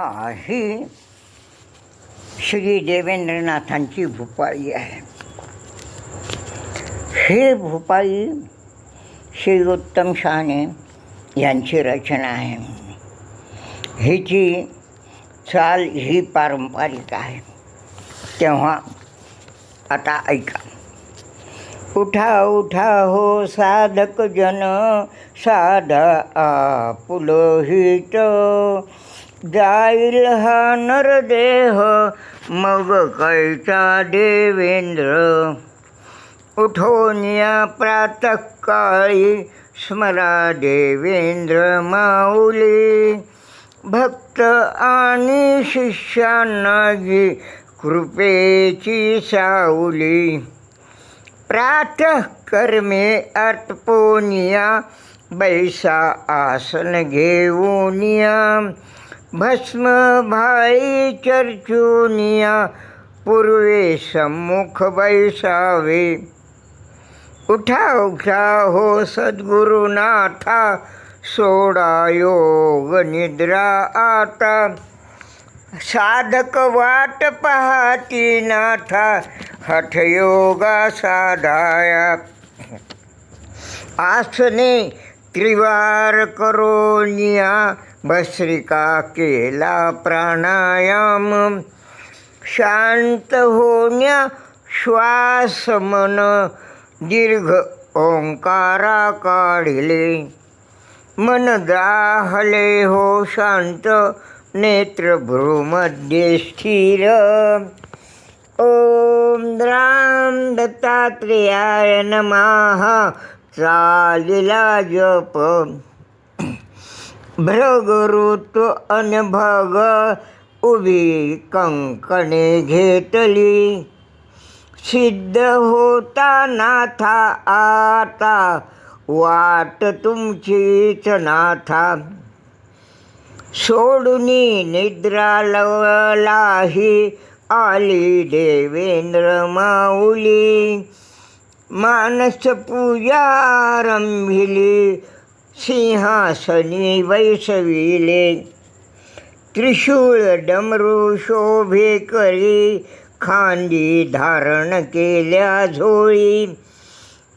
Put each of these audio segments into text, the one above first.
कथा ही श्री देवेंद्रनाथांची भूपाळी आहे. हे भूपाळी श्री उत्तम शहाणे यांची रचना आहे. हिची चाल ही पारंपरिक आहे. तेव्हा आता ऐका. उठा उठा हो साधक जन साधा आपुलोहित जाईल हा नरदेह मग कैचा देवेंद्र? उठोनिया प्रातःकाळी स्मरा देवेंद्र माऊली. भक्त आणि शिष्यांना जी कृपेची सावली. प्रातः कर्मे आटपोनिया बैसा आसन घेऊनिया भस्म भाई चर्चुनिया, पूर्वे सम्मुख बैसावे उठा उठा हो सद्गुरुनाथा, सोडा योग निद्रा आता। साधक वाट पाहती नाथा हठयोगा साधाया। आसने त्रिवार करोनिया भस्रिका केला प्राणायाम. शांत होण्या श्वास मन दीर्घ ओंकारा काढिले मन दाहले हो शांत नेत्र भ्रूमध्ये स्थिर. ओम राम दत्तात्रेयाय नमः. चालिला जप. भ्रगरुत अनभग उभी कंकणे घेतली. सिद्ध होता नाथा आता वाट तुमचीच नाथा. सोडुनी निद्रा लवलाही आली देवेंद्र माऊली. मानस पूजा रंभिली सिंहासनी वैसविले त्रिशूळ डमरू शोभे करी खांदी धारण केल्या झोळी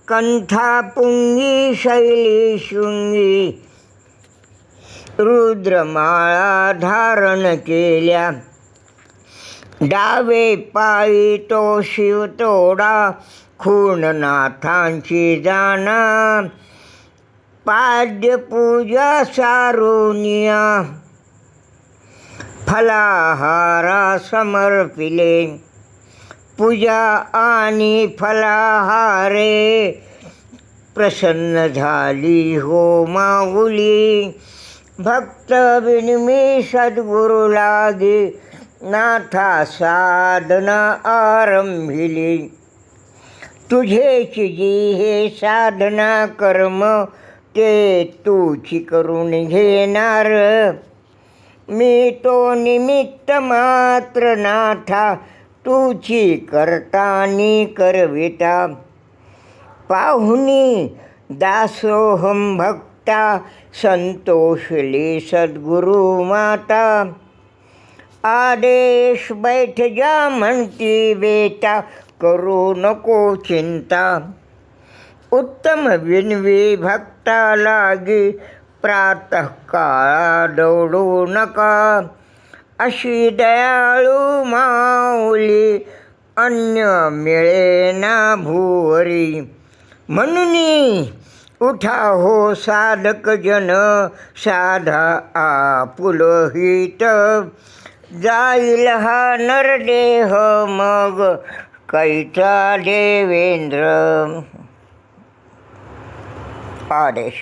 कंथा पुंगी शैली शृंगी रुद्रमाळा धारण केल्या. डावे पायी तो शिव तोडा खूणनाथांची जाणा पाद्य पूजा सारुनिया फलाहारा समर्पिले। पूजा आणि फलाहारे। प्रसन्न झाली हो माऊली। भक्त बिनमी सद्गुरु लागे। नाथा साधना आरंभिली। तुझेची जी हे साधना कर्म ते तुझी करून घेणार. मी तो निमित्त मात्र नाथा तुची करतानी करविता. पाहुनी दासोहम भक्ता संतोषली सद्गुरु माता. आदेश बैठ जा म्हणती बेटा करू नको चिंता. उत्तम विनवी भक्ता लागी प्रातःकाळा दौडू नका अशी दयाळू माऊली अन्य मिळेना भुवरी। म्हणून उठा हो साधक जन साधा आपुलहित जाईल हा नरदेह मग कैचा देवेंद्र Pradesh